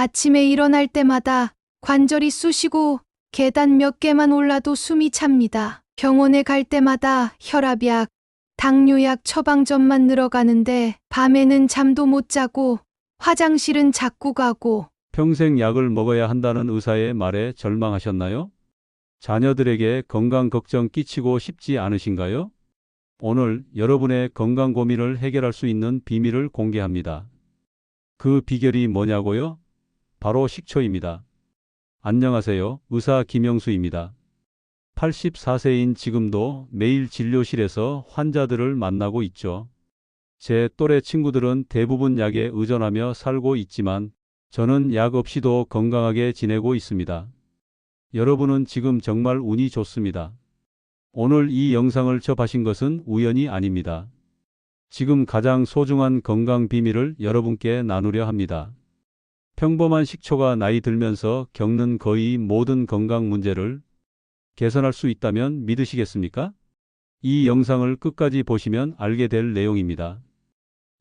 아침에 일어날 때마다 관절이 쑤시고 계단 몇 개만 올라도 숨이 찹니다. 병원에 갈 때마다 혈압약, 당뇨약 처방전만 늘어가는데 밤에는 잠도 못 자고 화장실은 자꾸 가고 평생 약을 먹어야 한다는 의사의 말에 절망하셨나요? 자녀들에게 건강 걱정 끼치고 싶지 않으신가요? 오늘 여러분의 건강 고민을 해결할 수 있는 비밀을 공개합니다. 그 비결이 뭐냐고요? 바로 식초입니다. 안녕하세요. 의사 김영수입니다. 84세인 지금도 매일 진료실에서 환자들을 만나고 있죠. 제 또래 친구들은 대부분 약에 의존하며 살고 있지만 저는 약 없이도 건강하게 지내고 있습니다. 여러분은 지금 정말 운이 좋습니다. 오늘 이 영상을 접하신 것은 우연이 아닙니다. 지금 가장 소중한 건강 비밀을 여러분께 나누려 합니다. 평범한 식초가 나이 들면서 겪는 거의 모든 건강 문제를 개선할 수 있다면 믿으시겠습니까? 이 영상을 끝까지 보시면 알게 될 내용입니다.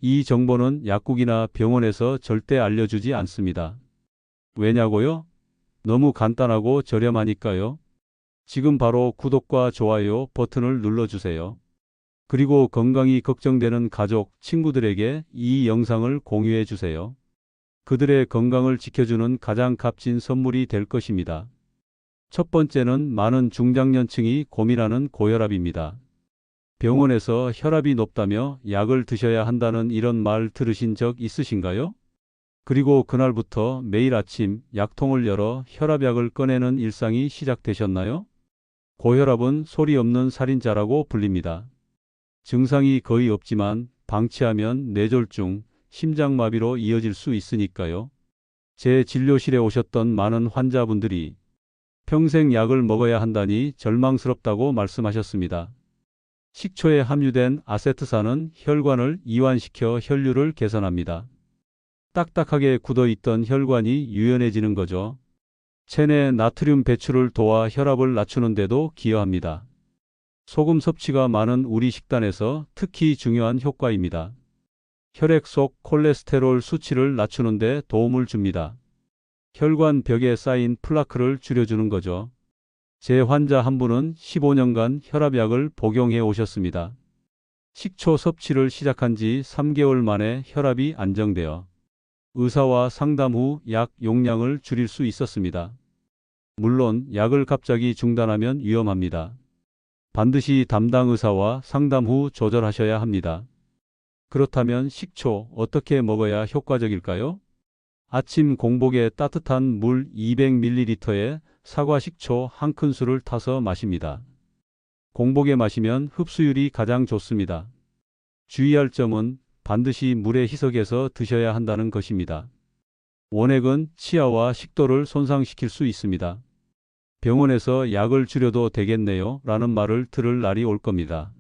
이 정보는 약국이나 병원에서 절대 알려주지 않습니다. 왜냐고요? 너무 간단하고 저렴하니까요. 지금 바로 구독과 좋아요 버튼을 눌러주세요. 그리고 건강이 걱정되는 가족, 친구들에게 이 영상을 공유해 주세요. 그들의 건강을 지켜주는 가장 값진 선물이 될 것입니다. 첫 번째는 많은 중장년층이 고민하는 고혈압입니다. 병원에서 혈압이 높다며 약을 드셔야 한다는 이런 말 들으신 적 있으신가요? 그리고 그날부터 매일 아침 약통을 열어 혈압약을 꺼내는 일상이 시작되셨나요? 고혈압은 소리 없는 살인자라고 불립니다. 증상이 거의 없지만 방치하면 뇌졸중, 심장마비로 이어질 수 있으니까요. 제 진료실에 오셨던 많은 환자분들이 평생 약을 먹어야 한다니 절망스럽다고 말씀하셨습니다. 식초에 함유된 아세트산은 혈관을 이완시켜 혈류를 개선합니다. 딱딱하게 굳어 있던 혈관이 유연해지는 거죠. 체내 나트륨 배출을 도와 혈압을 낮추는 데도 기여합니다. 소금 섭취가 많은 우리 식단에서 특히 중요한 효과입니다. 혈액 속 콜레스테롤 수치를 낮추는 데 도움을 줍니다. 혈관 벽에 쌓인 플라크를 줄여주는 거죠. 제 환자 한 분은 15년간 혈압약을 복용해 오셨습니다. 식초 섭취를 시작한 지 3개월 만에 혈압이 안정되어 의사와 상담 후 약 용량을 줄일 수 있었습니다. 물론 약을 갑자기 중단하면 위험합니다. 반드시 담당 의사와 상담 후 조절하셔야 합니다. 그렇다면 식초 어떻게 먹어야 효과적일까요? 아침 공복에 따뜻한 물 200ml에 사과 식초 한 큰술을 타서 마십니다. 공복에 마시면 흡수율이 가장 좋습니다. 주의할 점은 반드시 물에 희석해서 드셔야 한다는 것입니다. 원액은 치아와 식도를 손상시킬 수 있습니다. 병원에서 약을 줄여도 되겠네요 라는 말을 들을 날이 올 겁니다.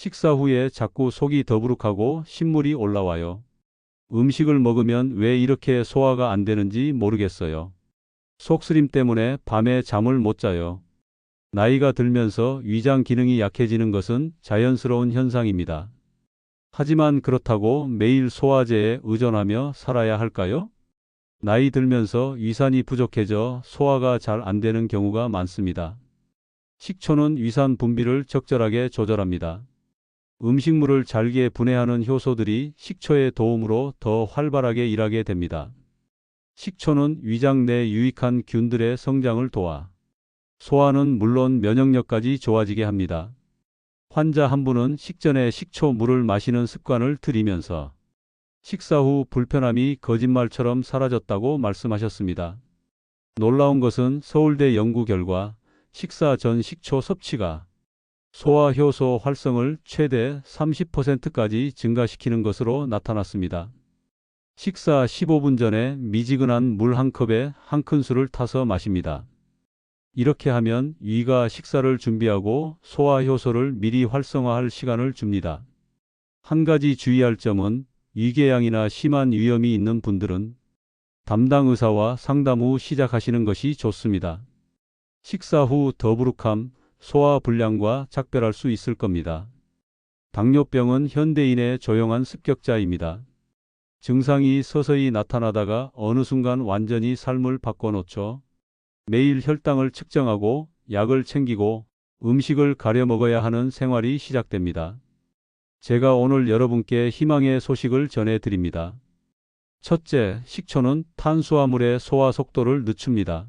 식사 후에 자꾸 속이 더부룩하고 신물이 올라와요. 음식을 먹으면 왜 이렇게 소화가 안 되는지 모르겠어요. 속쓰림 때문에 밤에 잠을 못 자요. 나이가 들면서 위장 기능이 약해지는 것은 자연스러운 현상입니다. 하지만 그렇다고 매일 소화제에 의존하며 살아야 할까요? 나이 들면서 위산이 부족해져 소화가 잘 안 되는 경우가 많습니다. 식초는 위산 분비를 적절하게 조절합니다. 음식물을 잘게 분해하는 효소들이 식초의 도움으로 더 활발하게 일하게 됩니다. 식초는 위장 내 유익한 균들의 성장을 도와 소화는 물론 면역력까지 좋아지게 합니다. 환자 한 분은 식전에 식초 물을 마시는 습관을 들이면서 식사 후 불편함이 거짓말처럼 사라졌다고 말씀하셨습니다. 놀라운 것은 서울대 연구 결과 식사 전 식초 섭취가 소화 효소 활성을 최대 30%까지 증가시키는 것으로 나타났습니다. 식사 15분 전에 미지근한 물 한 컵에 한 큰술을 타서 마십니다. 이렇게 하면 위가 식사를 준비하고 소화 효소를 미리 활성화할 시간을 줍니다. 한 가지 주의할 점은 위궤양이나 심한 위염이 있는 분들은 담당 의사와 상담 후 시작하시는 것이 좋습니다. 식사 후 더부룩함, 소화 불량과 작별할 수 있을 겁니다. 당뇨병은 현대인의 조용한 습격자입니다. 증상이 서서히 나타나다가 어느 순간 완전히 삶을 바꿔놓죠. 매일 혈당을 측정하고 약을 챙기고 음식을 가려 먹어야 하는 생활이 시작됩니다. 제가 오늘 여러분께 희망의 소식을 전해드립니다. 첫째, 식초는 탄수화물의 소화 속도를 늦춥니다.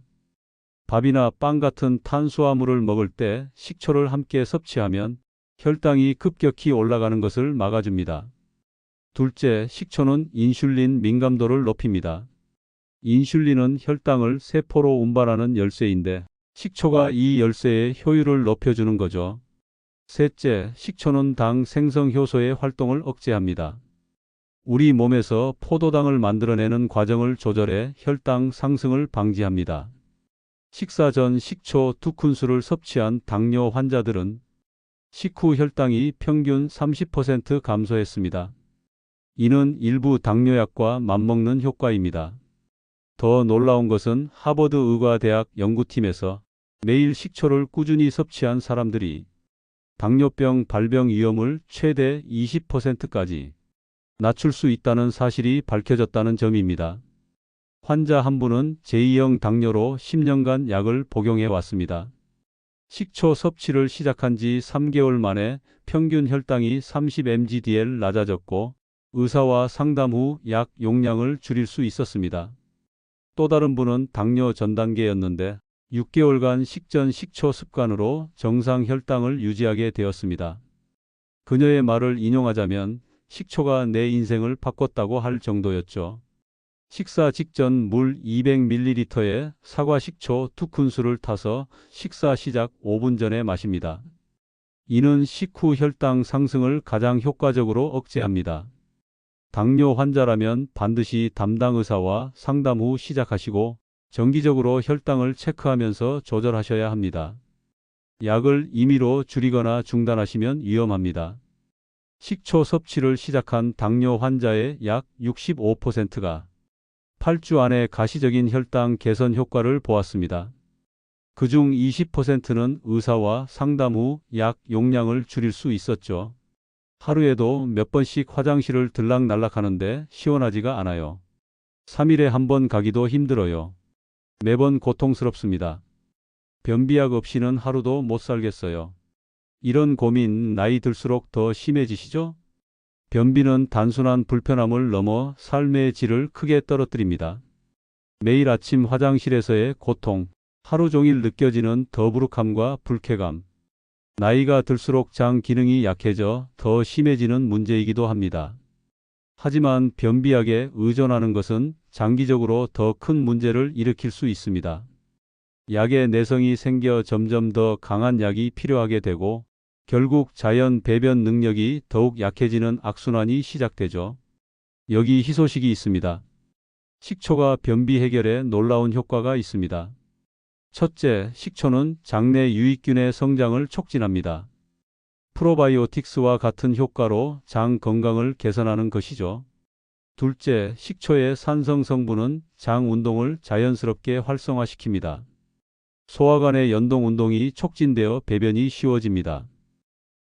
밥이나 빵 같은 탄수화물을 먹을 때 식초를 함께 섭취하면 혈당이 급격히 올라가는 것을 막아줍니다. 둘째, 식초는 인슐린 민감도를 높입니다. 인슐린은 혈당을 세포로 운반하는 열쇠인데 식초가 이 열쇠의 효율을 높여주는 거죠. 셋째, 식초는 당 생성 효소의 활동을 억제합니다. 우리 몸에서 포도당을 만들어내는 과정을 조절해 혈당 상승을 방지합니다. 식사 전 식초 두 큰술을 섭취한 당뇨 환자들은 식후 혈당이 평균 30% 감소했습니다. 이는 일부 당뇨약과 맞먹는 효과입니다. 더 놀라운 것은 하버드 의과대학 연구팀에서 매일 식초를 꾸준히 섭취한 사람들이 당뇨병 발병 위험을 최대 20%까지 낮출 수 있다는 사실이 밝혀졌다는 점입니다. 환자 한 분은 제2형 당뇨로 10년간 약을 복용해 왔습니다. 식초 섭취를 시작한 지 3개월 만에 평균 혈당이 30mgdl 낮아졌고 의사와 상담 후 약 용량을 줄일 수 있었습니다. 또 다른 분은 당뇨 전 단계였는데 6개월간 식전 식초 습관으로 정상 혈당을 유지하게 되었습니다. 그녀의 말을 인용하자면 식초가 내 인생을 바꿨다고 할 정도였죠. 식사 직전 물 200ml에 사과 식초 2큰술을 타서 식사 시작 5분 전에 마십니다. 이는 식후 혈당 상승을 가장 효과적으로 억제합니다. 당뇨 환자라면 반드시 담당 의사와 상담 후 시작하시고 정기적으로 혈당을 체크하면서 조절하셔야 합니다. 약을 임의로 줄이거나 중단하시면 위험합니다. 식초 섭취를 시작한 당뇨 환자의 약 65%가 8주 안에 가시적인 혈당 개선 효과를 보았습니다. 그중 20%는 의사와 상담 후 약 용량을 줄일 수 있었죠. 하루에도 몇 번씩 화장실을 들락날락 하는데 시원하지가 않아요. 3일에 한 번 가기도 힘들어요. 매번 고통스럽습니다. 변비약 없이는 하루도 못 살겠어요. 이런 고민 나이 들수록 더 심해지시죠? 변비는 단순한 불편함을 넘어 삶의 질을 크게 떨어뜨립니다. 매일 아침 화장실에서의 고통, 하루 종일 느껴지는 더부룩함과 불쾌감, 나이가 들수록 장 기능이 약해져 더 심해지는 문제이기도 합니다. 하지만 변비약에 의존하는 것은 장기적으로 더 큰 문제를 일으킬 수 있습니다. 약의 내성이 생겨 점점 더 강한 약이 필요하게 되고 결국 자연 배변 능력이 더욱 약해지는 악순환이 시작되죠. 여기 희소식이 있습니다. 식초가 변비 해결에 놀라운 효과가 있습니다. 첫째, 식초는 장내 유익균의 성장을 촉진합니다. 프로바이오틱스와 같은 효과로 장 건강을 개선하는 것이죠. 둘째, 식초의 산성 성분은 장 운동을 자연스럽게 활성화시킵니다. 소화관의 연동 운동이 촉진되어 배변이 쉬워집니다.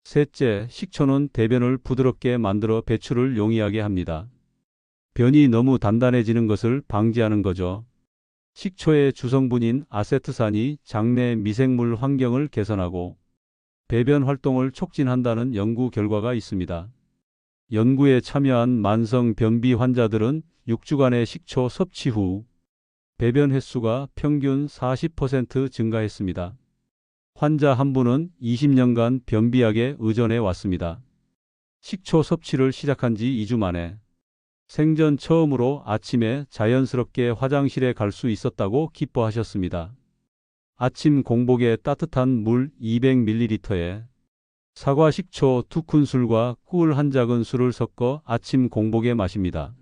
셋째, 식초는 대변을 부드럽게 만들어 배출을 용이하게 합니다. 변이 너무 단단해지는 것을 방지하는 거죠. 식초의 주성분인 아세트산이 장내 미생물 환경을 개선하고 배변 활동을 촉진한다는 연구 결과가 있습니다. 연구에 참여한 만성 변비 환자들은 6주간의 식초 섭취 후 배변 횟수가 평균 40% 증가했습니다. 환자 한 분은 20년간 변비약에 의존해 왔습니다. 식초 섭취를 시작한 지 2주 만에 생전 처음으로 아침에 자연스럽게 화장실에 갈 수 있었다고 기뻐하셨습니다. 아침 공복에 따뜻한 물 200ml에 사과 식초 2큰술과 꿀 한 작은 술을 섞어 아침 공복에 마십니다.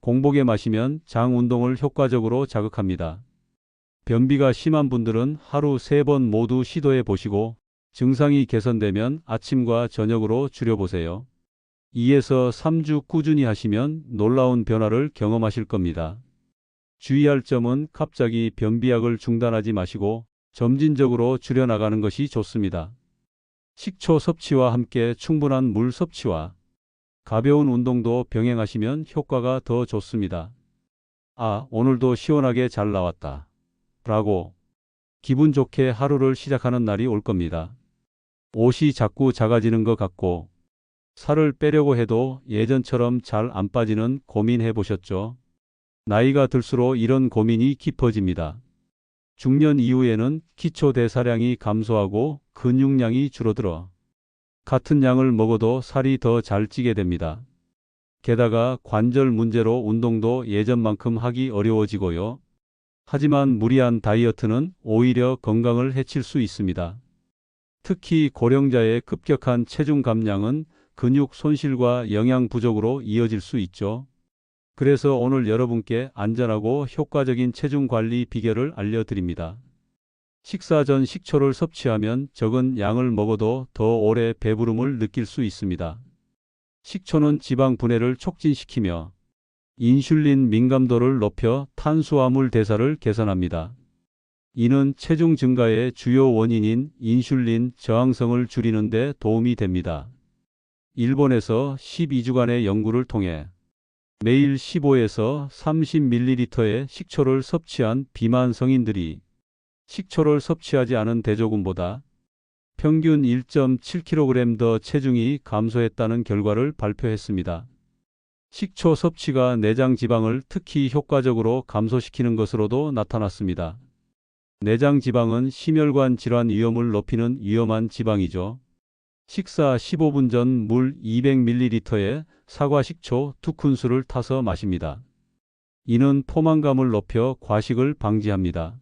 공복에 마시면 장 운동을 효과적으로 자극합니다. 변비가 심한 분들은 하루 3번 모두 시도해 보시고 증상이 개선되면 아침과 저녁으로 줄여보세요. 2에서 3주 꾸준히 하시면 놀라운 변화를 경험하실 겁니다. 주의할 점은 갑자기 변비약을 중단하지 마시고 점진적으로 줄여나가는 것이 좋습니다. 식초 섭취와 함께 충분한 물 섭취와 가벼운 운동도 병행하시면 효과가 더 좋습니다. 아, 오늘도 시원하게 잘 나왔다. 라고 기분 좋게 하루를 시작하는 날이 올 겁니다. 옷이 자꾸 작아지는 것 같고 살을 빼려고 해도 예전처럼 잘 안 빠지는 고민해 보셨죠? 나이가 들수록 이런 고민이 깊어집니다. 중년 이후에는 기초 대사량이 감소하고 근육량이 줄어들어 같은 양을 먹어도 살이 더 잘 찌게 됩니다. 게다가 관절 문제로 운동도 예전만큼 하기 어려워지고요. 하지만 무리한 다이어트는 오히려 건강을 해칠 수 있습니다. 특히 고령자의 급격한 체중 감량은 근육 손실과 영양 부족으로 이어질 수 있죠. 그래서 오늘 여러분께 안전하고 효과적인 체중 관리 비결을 알려드립니다. 식사 전 식초를 섭취하면 적은 양을 먹어도 더 오래 배부름을 느낄 수 있습니다. 식초는 지방 분해를 촉진시키며 인슐린 민감도를 높여 탄수화물 대사를 개선합니다. 이는 체중 증가의 주요 원인인 인슐린 저항성을 줄이는 데 도움이 됩니다. 일본에서 12주간의 연구를 통해 매일 15에서 30ml의 식초를 섭취한 비만 성인들이 식초를 섭취하지 않은 대조군보다 평균 1.7kg 더 체중이 감소했다는 결과를 발표했습니다. 식초 섭취가 내장 지방을 특히 효과적으로 감소시키는 것으로도 나타났습니다. 내장 지방은 심혈관 질환 위험을 높이는 위험한 지방이죠. 식사 15분 전 물 200ml에 사과 식초 2큰술을 타서 마십니다. 이는 포만감을 높여 과식을 방지합니다.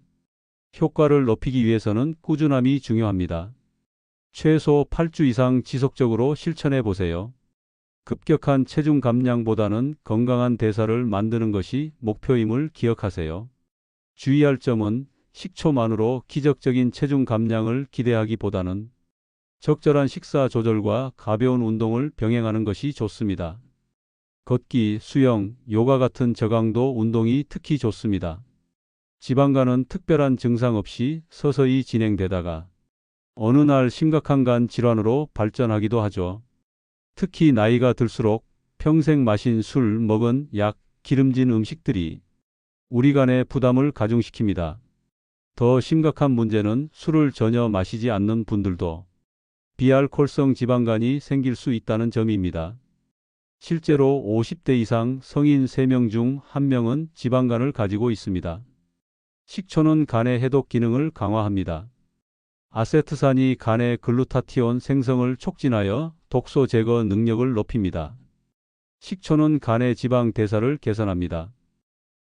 효과를 높이기 위해서는 꾸준함이 중요합니다. 최소 8주 이상 지속적으로 실천해 보세요. 급격한 체중 감량보다는 건강한 대사를 만드는 것이 목표임을 기억하세요. 주의할 점은 식초만으로 기적적인 체중 감량을 기대하기보다는 적절한 식사 조절과 가벼운 운동을 병행하는 것이 좋습니다. 걷기, 수영, 요가 같은 저강도 운동이 특히 좋습니다. 지방간은 특별한 증상 없이 서서히 진행되다가 어느 날 심각한 간 질환으로 발전하기도 하죠. 특히 나이가 들수록 평생 마신 술, 먹은 약, 기름진 음식들이 우리 간에 부담을 가중시킵니다. 더 심각한 문제는 술을 전혀 마시지 않는 분들도 비알콜성 지방간이 생길 수 있다는 점입니다. 실제로 50대 이상 성인 3명 중 1명은 지방간을 가지고 있습니다. 식초는 간의 해독 기능을 강화합니다. 아세트산이 간의 글루타티온 생성을 촉진하여 독소 제거 능력을 높입니다. 식초는 간의 지방 대사를 개선합니다.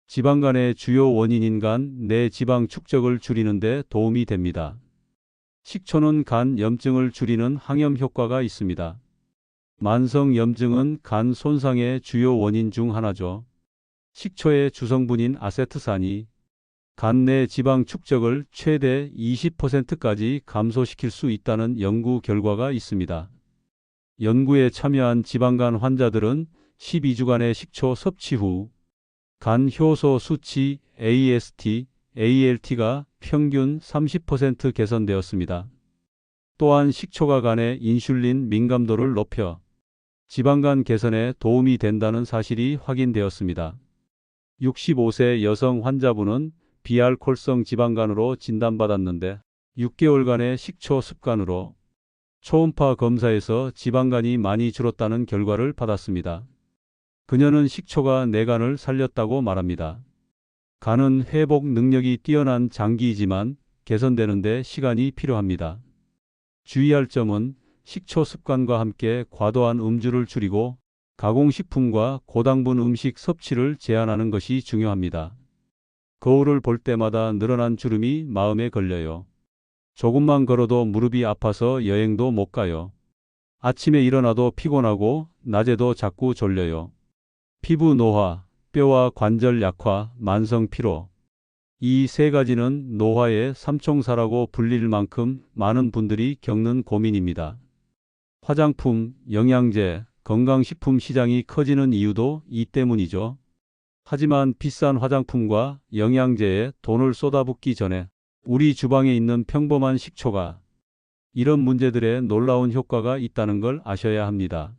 지방 간의 주요 원인인 간 내 지방 축적을 줄이는 데 도움이 됩니다. 식초는 간 염증을 줄이는 항염 효과가 있습니다. 만성 염증은 간 손상의 주요 원인 중 하나죠. 식초의 주성분인 아세트산이 간내 지방 축적을 최대 20%까지 감소시킬 수 있다는 연구 결과가 있습니다. 연구에 참여한 지방간 환자들은 12주간의 식초 섭취 후 간 효소 수치 AST, ALT가 평균 30% 개선되었습니다. 또한 식초가 간의 인슐린 민감도를 높여 지방간 개선에 도움이 된다는 사실이 확인되었습니다. 65세 여성 환자분은 비알콜성 지방간으로 진단받았는데 6개월간의 식초 습관으로 초음파 검사에서 지방간이 많이 줄었다는 결과를 받았습니다. 그녀는 식초가 내 간을 살렸다고 말합니다. 간은 회복 능력이 뛰어난 장기이지만 개선되는데 시간이 필요합니다. 주의할 점은 식초 습관과 함께 과도한 음주를 줄이고 가공식품과 고당분 음식 섭취를 제한하는 것이 중요합니다. 거울을 볼 때마다 늘어난 주름이 마음에 걸려요. 조금만 걸어도 무릎이 아파서 여행도 못 가요. 아침에 일어나도 피곤하고 낮에도 자꾸 졸려요. 피부 노화, 뼈와 관절 약화, 만성 피로. 이 세 가지는 노화의 삼총사라고 불릴 만큼 많은 분들이 겪는 고민입니다. 화장품, 영양제, 건강식품 시장이 커지는 이유도 이 때문이죠. 하지만 비싼 화장품과 영양제에 돈을 쏟아붓기 전에 우리 주방에 있는 평범한 식초가 이런 문제들에 놀라운 효과가 있다는 걸 아셔야 합니다.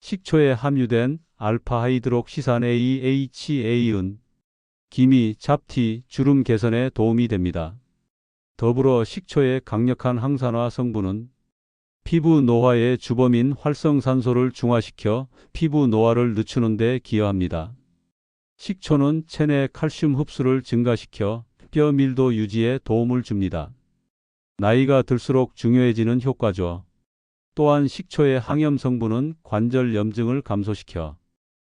식초에 함유된 알파 하이드록시산 AHA은 기미, 잡티, 주름 개선에 도움이 됩니다. 더불어 식초의 강력한 항산화 성분은 피부 노화의 주범인 활성산소를 중화시켜 피부 노화를 늦추는 데 기여합니다. 식초는 체내 칼슘 흡수를 증가시켜 뼈 밀도 유지에 도움을 줍니다. 나이가 들수록 중요해지는 효과죠. 또한 식초의 항염 성분은 관절 염증을 감소시켜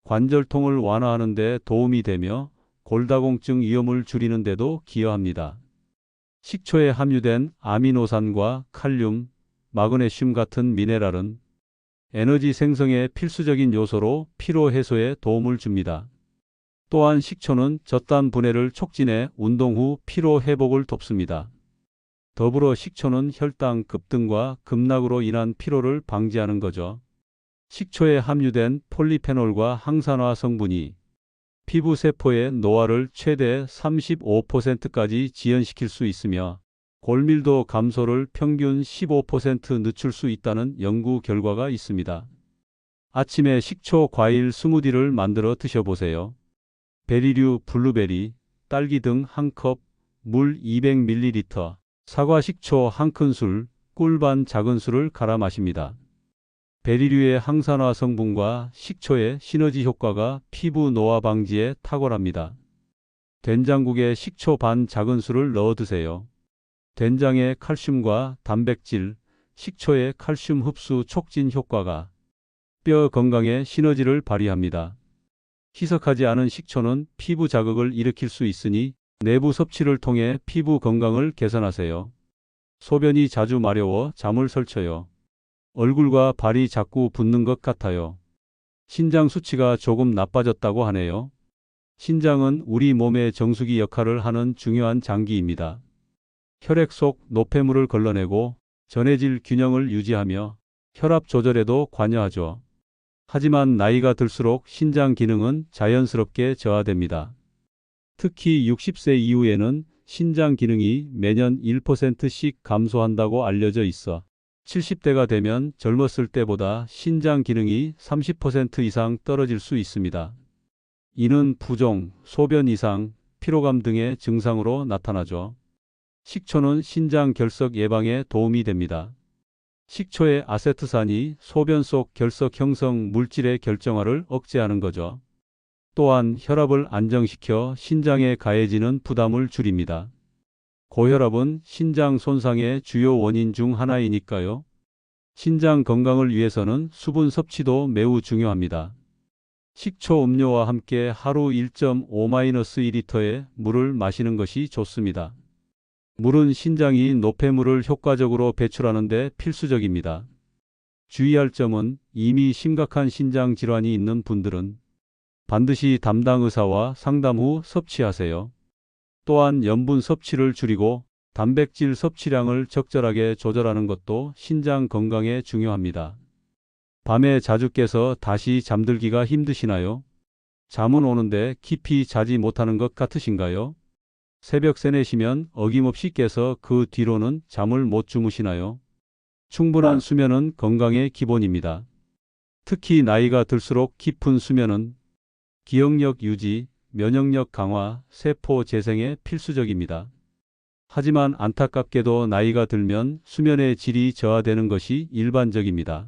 관절통을 완화하는 데 도움이 되며 골다공증 위험을 줄이는 데도 기여합니다. 식초에 함유된 아미노산과 칼륨, 마그네슘 같은 미네랄은 에너지 생성의 필수적인 요소로 피로 해소에 도움을 줍니다. 또한 식초는 젖단 분해를 촉진해 운동 후 피로 회복을 돕습니다. 더불어 식초는 혈당 급등과 급락으로 인한 피로를 방지하는 거죠. 식초에 함유된 폴리페놀과 항산화 성분이 피부 세포의 노화를 최대 35%까지 지연시킬 수 있으며 골밀도 감소를 평균 15% 늦출 수 있다는 연구 결과가 있습니다. 아침에 식초 과일 스무디를 만들어 드셔보세요. 베리류, 블루베리, 딸기 등 한 컵, 물 200ml, 사과 식초 한 큰술, 꿀 반 작은 술을 갈아 마십니다. 베리류의 항산화 성분과 식초의 시너지 효과가 피부 노화 방지에 탁월합니다. 된장국에 식초 반 작은 술을 넣어 드세요. 된장의 칼슘과 단백질, 식초의 칼슘 흡수 촉진 효과가 뼈 건강에 시너지를 발휘합니다. 희석하지 않은 식초는 피부 자극을 일으킬 수 있으니 내부 섭취를 통해 피부 건강을 개선하세요. 소변이 자주 마려워 잠을 설쳐요. 얼굴과 발이 자꾸 붓는 것 같아요. 신장 수치가 조금 나빠졌다고 하네요. 신장은 우리 몸의 정수기 역할을 하는 중요한 장기입니다. 혈액 속 노폐물을 걸러내고 전해질 균형을 유지하며 혈압 조절에도 관여하죠. 하지만 나이가 들수록 신장 기능은 자연스럽게 저하됩니다. 특히 60세 이후에는 신장 기능이 매년 1%씩 감소한다고 알려져 있어 70대가 되면 젊었을 때보다 신장 기능이 30% 이상 떨어질 수 있습니다. 이는 부종, 소변 이상, 피로감 등의 증상으로 나타나죠. 식초는 신장 결석 예방에 도움이 됩니다. 식초의 아세트산이 소변 속 결석 형성 물질의 결정화를 억제하는 거죠. 또한 혈압을 안정시켜 신장에 가해지는 부담을 줄입니다. 고혈압은 신장 손상의 주요 원인 중 하나이니까요. 신장 건강을 위해서는 수분 섭취도 매우 중요합니다. 식초 음료와 함께 하루 1.5-2리터의 물을 마시는 것이 좋습니다. 물은 신장이 노폐물을 효과적으로 배출하는 데 필수적입니다. 주의할 점은 이미 심각한 신장 질환이 있는 분들은 반드시 담당 의사와 상담 후 섭취하세요. 또한 염분 섭취를 줄이고 단백질 섭취량을 적절하게 조절하는 것도 신장 건강에 중요합니다. 밤에 자주 깨서 다시 잠들기가 힘드시나요? 잠은 오는데 깊이 자지 못하는 것 같으신가요? 새벽 3, 4시면 어김없이 깨서 그 뒤로는 잠을 못 주무시나요? 충분한 수면은 건강의 기본입니다. 특히 나이가 들수록 깊은 수면은 기억력 유지, 면역력 강화, 세포 재생에 필수적입니다. 하지만 안타깝게도 나이가 들면 수면의 질이 저하되는 것이 일반적입니다.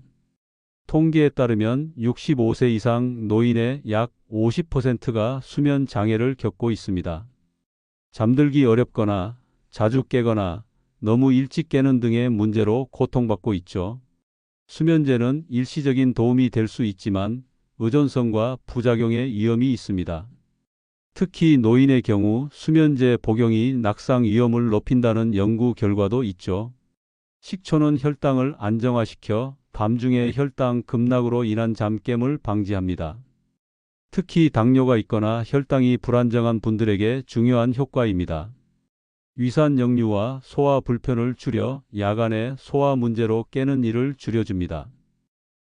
통계에 따르면 65세 이상 노인의 약 50%가 수면 장애를 겪고 있습니다. 잠들기 어렵거나 자주 깨거나 너무 일찍 깨는 등의 문제로 고통받고 있죠. 수면제는 일시적인 도움이 될 수 있지만 의존성과 부작용의 위험이 있습니다. 특히 노인의 경우 수면제 복용이 낙상 위험을 높인다는 연구 결과도 있죠. 식초는 혈당을 안정화시켜 밤중에 혈당 급락으로 인한 잠깸을 방지합니다. 특히 당뇨가 있거나 혈당이 불안정한 분들에게 중요한 효과입니다. 위산 역류와 소화 불편을 줄여 야간에 소화 문제로 깨는 일을 줄여줍니다.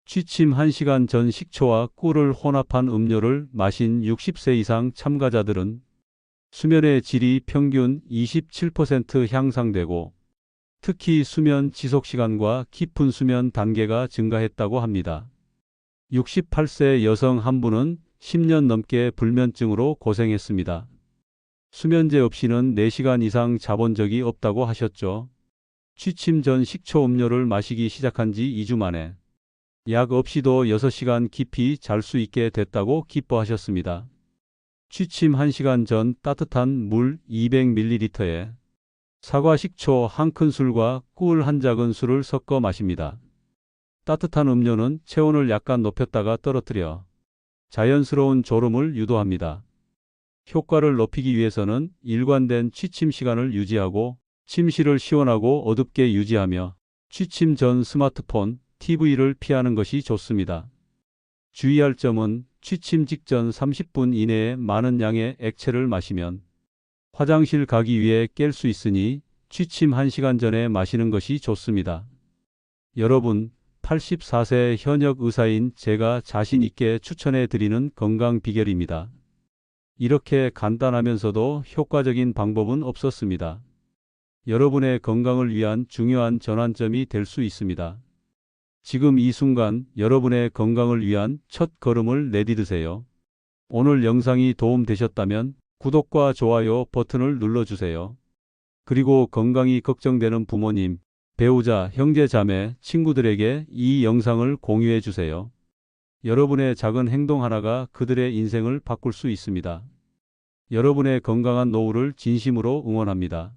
취침 1시간 전 식초와 꿀을 혼합한 음료를 마신 60세 이상 참가자들은 수면의 질이 평균 27% 향상되고 특히 수면 지속 시간과 깊은 수면 단계가 증가했다고 합니다. 68세 여성 한 분은 10년 넘게 불면증으로 고생했습니다. 수면제 없이는 4시간 이상 자본 적이 없다고 하셨죠. 취침 전 식초 음료를 마시기 시작한 지 2주 만에 약 없이도 6시간 깊이 잘 수 있게 됐다고 기뻐하셨습니다. 취침 1시간 전 따뜻한 물 200ml에 사과 식초 한 큰술과 꿀 한 작은 술을 섞어 마십니다. 따뜻한 음료는 체온을 약간 높였다가 떨어뜨려 자연스러운 졸음을 유도합니다. 효과를 높이기 위해서는 일관된 취침 시간을 유지하고 침실을 시원하고 어둡게 유지하며 취침 전 스마트폰, TV를 피하는 것이 좋습니다. 주의할 점은 취침 직전 30분 이내에 많은 양의 액체를 마시면 화장실 가기 위해 깰 수 있으니 취침 1시간 전에 마시는 것이 좋습니다. 여러분, 84세 현역 의사인 제가 자신 있게 추천해 드리는 건강 비결입니다. 이렇게 간단하면서도 효과적인 방법은 없었습니다. 여러분의 건강을 위한 중요한 전환점이 될 수 있습니다. 지금 이 순간 여러분의 건강을 위한 첫 걸음을 내디드세요. 오늘 영상이 도움되셨다면 구독과 좋아요 버튼을 눌러주세요. 그리고 건강이 걱정되는 부모님, 배우자, 형제, 자매, 친구들에게 이 영상을 공유해 주세요. 여러분의 작은 행동 하나가 그들의 인생을 바꿀 수 있습니다. 여러분의 건강한 노후를 진심으로 응원합니다.